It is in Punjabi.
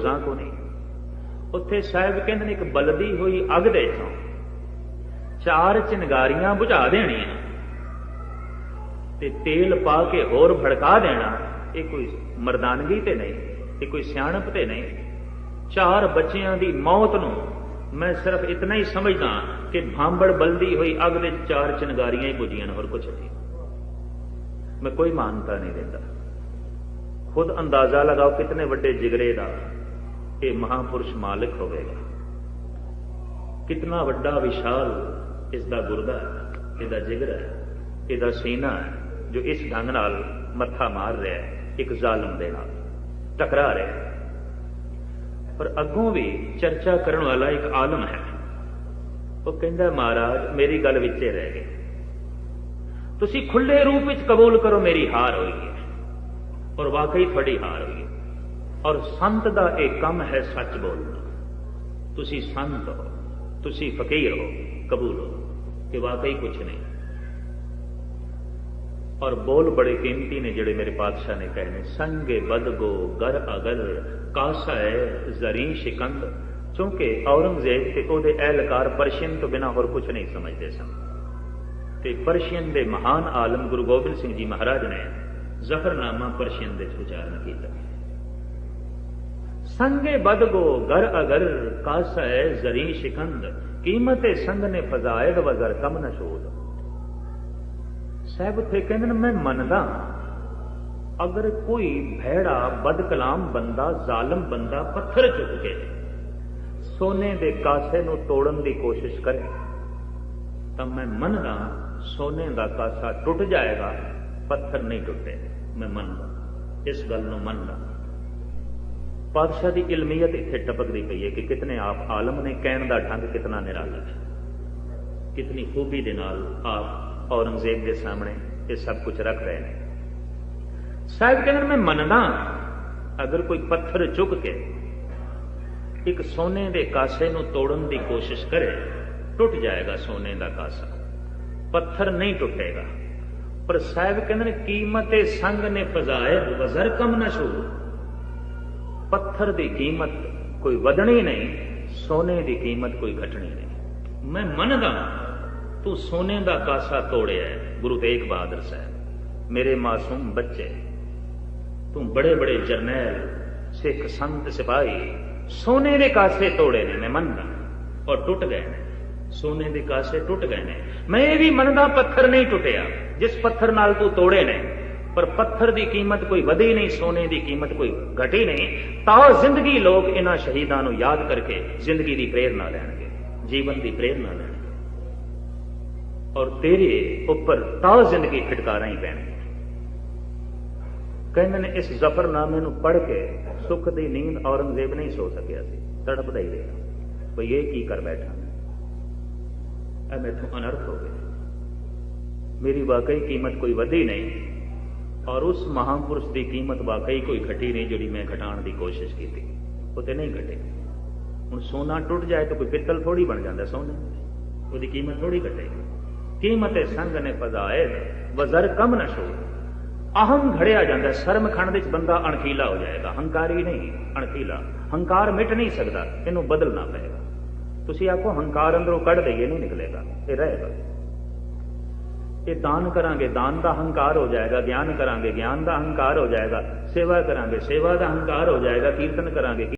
ਰੋਜ਼ਾਂ ਕੋ ਨਹੀਂ। ਉੱਥੇ ਸਾਹਿਬ ਕਹਿੰਦੇ ਨੇ ਇੱਕ ਬਲਦੀ ਹੋਈ ਅੱਗ ਦੇ ਚੋਂ ਚਾਰ ਚਿੰਗਾਰੀਆਂ ਬੁਝਾ ਦੇਣੀਆਂ। ਤੇ ਤੇਲ ਪਾ ਕੇ ਹੋਰ ਭੜਕਾ ਦੇਣਾ, ਇਹ ਕੋਈ ਮਰਦਾਨਗੀ ਤੇ ਨਹੀਂ, ਇਹ ਕੋਈ ਸਿਆਣਪ ਤੇ ਨਹੀਂ। ਚਾਰ ਬੱਚਿਆਂ ਦੀ ਮੌਤ ਨੂੰ ਮੈਂ ਸਿਰਫ ਇਤਨਾ ਹੀ ਸਮਝਦਾ ਕਿ ਭਾਂਬੜ ਬਲਦੀ ਹੋਈ ਅੱਗ ਦੇ ਚਾਰ ਚਿੰਗਾਰੀਆਂ ਹੀ ਬੁਝੀਆਂ ਨੇ, ਹੋਰ ਕੁਝ ਨਹੀਂ। ਮੈਂ ਕੋਈ ਮਾਨਤਾ ਨਹੀਂ ਦਿੰਦਾ। ਖੁਦ ਅੰਦਾਜ਼ਾ ਲਗਾਓ ਕਿਤਨੇ ਵੱਡੇ ਜਿਗਰੇ ਦਾ। ਇਹ ਮਹਾਪੁਰਸ਼ ਮਾਲਕ ਹੋਵੇਗਾ। ਕਿਤਨਾ ਵੱਡਾ ਵਿਸ਼ਾਲ ਇਸ ਦਾ ਗੁਰਦਾ ਹੈ, ਇਹਦਾ ਜਿਗਰ ਹੈ, ਇਹਦਾ ਸੀਨਾ ਹੈ, ਜੋ ਇਸ ਢੰਗ ਨਾਲ ਮੱਥਾ ਮਾਰ ਰਿਹਾ ਹੈ, ਇੱਕ ਜ਼ਾਲਮ ਦੇ ਨਾਲ, ਟਕਰਾ ਰਿਹਾ ਹੈ। ਪਰ ਅੱਗੋਂ ਵੀ ਚਰਚਾ ਕਰਨ ਵਾਲਾ ਇੱਕ ਆਲਮ ਹੈ। ਉਹ ਕਹਿੰਦਾ, ਮਹਾਰਾਜ, ਮੇਰੀ ਗੱਲ ਵਿੱਚੇ ਰਹਿ ਗਈ। ਤੁਸੀਂ ਖੁੱਲੇ ਰੂਪ ਵਿੱਚ ਕਬੂਲ ਕਰੋ, ਮੇਰੀ ਹਾਰ ਹੋਈ ਹੈ ਔਰ ਵਾਕਈ ਤੁਹਾਡੀ ਹਾਰ ਹੋਈ ਹੈ। ਔਰ ਸੰਤ ਦਾ ਇਹ ਕੰਮ ਹੈ ਸੱਚ ਬੋਲਣਾ। ਤੁਸੀਂ ਸੰਤ ਹੋ, ਤੁਸੀਂ ਫਕੀਰ ਹੋ, ਕਬੂਲ ਹੋ, ਕਿ ਵਾਕਈ ਕੁਝ ਨਹੀਂ। ਔਰ ਬੋਲ ਬੜੇ ਕੀਮਤੀ ਨੇ ਜਿਹੜੇ ਮੇਰੇ ਪਾਤਸ਼ਾਹ ਨੇ ਕਹੇ ਨੇ, ਸੰਗੇ ਬਦਗੋ ਗਰ ਅਗਰ ਕਾਸਾ ਹੈ ਜ਼ਰੀ ਸ਼ਿਕੰਦ। ਕਿਉਂਕਿ ਔਰੰਗਜ਼ੇਬ ਤੇ ਉਹਦੇ ਅਹਿਲਕਾਰ ਪਰਸ਼ੀਅਨ ਤੋਂ ਬਿਨਾ ਹੋਰ ਕੁਝ ਨਹੀਂ ਸਮਝਦੇ ਸਨ। ਤੇ ਪਰਸ਼ੀਅਨ ਦੇ ਮਹਾਨ ਆਲਮ ਗੁਰੂ ਗੋਬਿੰਦ ਸਿੰਘ ਜੀ ਮਹਾਰਾਜ ਨੇ ਜ਼ਫਰਨਾਮਾ ਪਰਸ਼ੀਅਨ ਦੇ ਵਿੱਚ ਉਚਾਰਨ ਕੀਤਾ। ਸੰਗੇ ਬਦਗੋ ਗਰ ਅਗਰ, ਕਾਸਾ ਹੈ ਜ਼ਰੀ ਸ਼ਿਕੰਦ ਕੀਮਤੇ ਸੰਗ ਨੇ ਫਜ਼ਾਇਦ ਵਜ਼ਰ ਕਮ ਨ ਸ਼ੋਧ ਸਾਹਿਬ ਉੱਥੇ ਕਹਿੰਦੇ ਨੇ, ਮੈਂ ਮੰਨਦਾ ਅਗਰ ਕੋਈ ਭੈੜਾ ਬਦਕਲਾਮ ਬੰਦਾ, ਜ਼ਾਲਮ ਬੰਦਾ ਪੱਥਰ ਚੁੱਕ ਕੇ ਸੋਨੇ ਦੇ ਕਾਸੇ ਨੂੰ ਤੋੜਨ ਦੀ ਕੋਸ਼ਿਸ਼ ਕਰੇ, ਤਾਂ ਮੈਂ ਮੰਨਦਾ ਸੋਨੇ ਦਾ ਕਾਸਾ ਟੁੱਟ ਜਾਏਗਾ, ਪੱਥਰ ਨਹੀਂ ਟੁੱਟੇ। ਮੈਂ ਮੰਨਦਾ, ਇਸ ਗੱਲ ਨੂੰ ਮੰਨਦਾ। ਪਾਤਸ਼ਾਹ ਦੀ ਇਲਮੀਅਤ ਇੱਥੇ ਟਪਕਦੀ ਪਈ ਹੈ ਕਿ ਕਿਤਨੇ ਆਪ ਆਲਮ ਨੇ ਕਹਿਣ ਦਾ ਢੰਗ ਕਿਤਨਾ ਨਿਰਾਲਾ ਹੈ। ਕਿਤਨੀ ਖੂਬੀ ਦੇ ਨਾਲ ਆਪ ਔਰੰਗਜ਼ੇਬ ਦੇ ਸਾਹਮਣੇ ਇਹ ਸਭ ਕੁਝ ਰੱਖ ਰਹੇ ਨੇ। ਸਾਹਿਬ ਕਹਿੰਦੇ ਨੇ, ਮੈਂ ਮੰਨਦਾ ਅਗਰ ਕੋਈ ਪੱਥਰ ਚੁੱਕ ਕੇ ਇੱਕ ਸੋਨੇ ਦੇ ਕਾਸੇ ਨੂੰ ਤੋੜਨ ਦੀ ਕੋਸ਼ਿਸ਼ ਕਰੇ ਟੁੱਟ ਜਾਏਗਾ ਸੋਨੇ ਦਾ ਕਾਸਾ। ਪੱਥਰ ਨਹੀਂ ਟੁੱਟੇਗਾ। ਪਰ ਸਾਹਿਬ ਕਹਿੰਦੇ ਨੇ ਕੀਮਤੇ ਸੰਗ ਨੇ ਫਜ਼ਾਇਦ ਵਜ਼ਰ ਕਮ ਨਸ਼ੂ ਪੱਥਰ ਦੀ ਕੀਮਤ ਕੋਈ ਵਧਣੀ ਨਹੀਂ, ਸੋਨੇ ਦੀ ਕੀਮਤ ਕੋਈ ਘਟਣੀ ਨਹੀਂ। ਮੈਂ ਮੰਨਦਾ ਤੂੰ ਸੋਨੇ ਦਾ ਕਾਸਾ ਤੋੜਿਆ ਗੁਰੂ ਤੇਗ ਬਹਾਦਰ ਸਾਹਿਬ। ਮੇਰੇ ਮਾਸੂਮ ਬੱਚੇ, ਤੂੰ ਬੜੇ ਬੜੇ ਜਰਨੈਲ, ਸਿੱਖ ਸੰਤ, ਸਿਪਾਹੀ, ਸੋਨੇ ਦੇ ਕਾਸੇ ਤੋੜੇ ਨੇ, ਮੈਂ ਮੰਨਦਾ ਔਰ ਟੁੱਟ ਗਏ ਨੇ। ਸੋਨੇ ਦੇ ਕਾਸੇ ਟੁੱਟ ਗਏ ਨੇ। ਮੈਂ ਇਹ ਵੀ ਮੰਨਦਾ ਪੱਥਰ ਨਹੀਂ ਟੁੱਟਿਆ, ਜਿਸ ਪੱਥਰ ਨਾਲ ਤੂੰ ਤੋੜੇ ਨੇ ਪਰ ਪੱਥਰ ਦੀ ਕੀਮਤ ਕੋਈ ਵਧੀ ਨਹੀਂ, ਸੋਨੇ ਦੀ ਕੀਮਤ ਕੋਈ ਘਟੀ ਨਹੀਂ, ਤਾਂ ਜ਼ਿੰਦਗੀ ਲੋਕ ਇਹਨਾਂ ਸ਼ਹੀਦਾਂ ਨੂੰ ਯਾਦ ਕਰਕੇ ਜ਼ਿੰਦਗੀ ਦੀ ਪ੍ਰੇਰਣਾ ਲੈਣਗੇ, ਜੀਵਨ ਦੀ ਪ੍ਰੇਰਣਾ ਲੈਣਗੇ। ਔਰ ਤੇਰੇ ਉੱਪਰ ਤਾਂ ਜ਼ਿੰਦਗੀ ਫਟਕਾਰਾਂ ਹੀ ਪੈਣਗੀਆਂ। ਕਹਿੰਦੇ ਨੇ, ਇਸ ਜ਼ਫਰਨਾਮੇ ਨੂੰ ਪੜ੍ਹ ਕੇ ਸੁੱਖ ਦੀ ਨੀਂਦ ਔਰੰਗਜ਼ੇਬ ਨਹੀਂ ਸੋ ਸਕਿਆ ਸੀ, ਤੜਪਦਾ ਹੀ ਰਿਹਾ। ਬਈ ਇਹ ਕੀ ਕਰ ਬੈਠਾ ਮੈਂ? ਇਹ ਮੈਥੋਂ ਅਨਰਥ ਹੋ ਗਿਆ। ਮੇਰੀ ਵਾਕਈ ਕੀਮਤ ਕੋਈ ਵਧੀ ਨਹੀਂ ਔਰ ਉਸ ਮਹਾਪੁਰਸ਼ ਦੀ ਕੀਮਤ ਵਾਕਈ ਕੋਈ ਘਟੀ ਨਹੀਂ ਜਿਹੜੀ ਮੈਂ ਘਟਾਉਣ ਦੀ ਕੋਸ਼ਿਸ਼ ਕੀਤੀ। ਉਹ ਤੇ ਨਹੀਂ ਘਟੇ। ਹੁਣ ਸੋਨਾ ਟੁੱਟ ਜਾਏ ਤਾਂ ਕੋਈ ਪਿੱਤਲ ਥੋੜੀ ਬਣ ਜਾਂਦਾ ਸੋਨੇ ਉਹਦੀ ਕੀਮਤ ਥੋੜੀ ਘਟੇਗੀ। ਕੀਮਤੇ ਸੰਗ ਨੇ ਫਜ਼ਾਏ, ਵਜ਼ਰ ਕਮ ਨਾ ਸ਼ੋ ਅਹੰ ਘੜਿਆ ਜਾਂਦਾ, ਸ਼ਰਮ ਖੰਡ ਦੇ ਵਿੱਚ ਬੰਦਾ ਅਣਖੀਲਾ ਹੋ ਜਾਏਗਾ। ਹੰਕਾਰੀ ਨਹੀਂ, ਅਣਖੀਲਾ। ਹੰਕਾਰ ਮਿਟ ਨਹੀਂ ਸਕਦਾ, ਇਹਨੂੰ ਬਦਲਣਾ ਪਏਗਾ। ਤੁਸੀਂ ਆਖੋ ਹੰਕਾਰ ਅੰਦਰੋਂ ਕੱਢ ਦਈਏ, ਨਹੀਂ ਨਿਕਲੇਗਾ, ਇਹ ਰਹੇਗਾ। ਇਹ ਦਾਨ ਕਰਾਂਗੇ, ਦਾਨ ਦਾ ਹੰਕਾਰ ਹੋ ਜਾਏਗਾ, ਗਿਆਨ ਕਰਾਂਗੇ, ਗਿਆਨ ਦਾ ਹੰਕਾਰ ਹੋ ਜਾਏਗਾ, ਸੇਵਾ ਕਰਾਂਗੇ, ਸੇਵਾ ਦਾ ਹੰਕਾਰ ਹੋ ਜਾਏਗਾ, ਕੀਰਤਨ ਕਰਾਂਗੇ